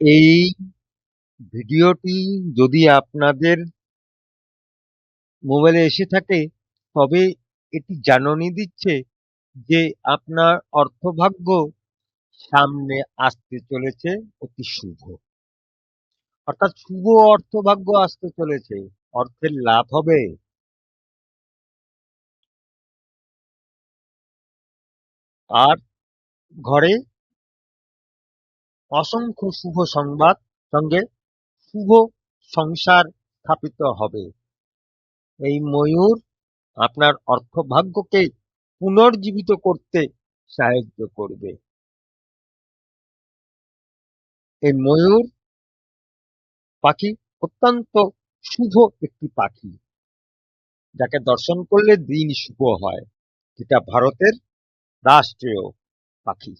এই ভিডিওটি যদি আপনাদের মোবাইলে এসে থাকে, তবে এটি জাননী দিচ্ছে যে আপনার অর্থভাগ্য সামনে আসতে চলেছে অতি শুভ। অর্থাৎ শুভ অর্থভাগ্য আসতে চলেছে, অর্থের লাভ হবে। আর ঘরে অসংখ্য শুভ সংবাদ সঙ্গে শুভ সংসার স্থাপিত হবে। এই ময়ূর আপনার অর্থভাগ্যকে পুনর্জীবিত করতে সাহায্য করবে। এই ময়ূর পাখি অত্যন্ত শুভ একটি পাখি, যাকে দর্শন করলে দিন শুভ হয়। যেটা ভারতের রাষ্ট্রীয় পাখি।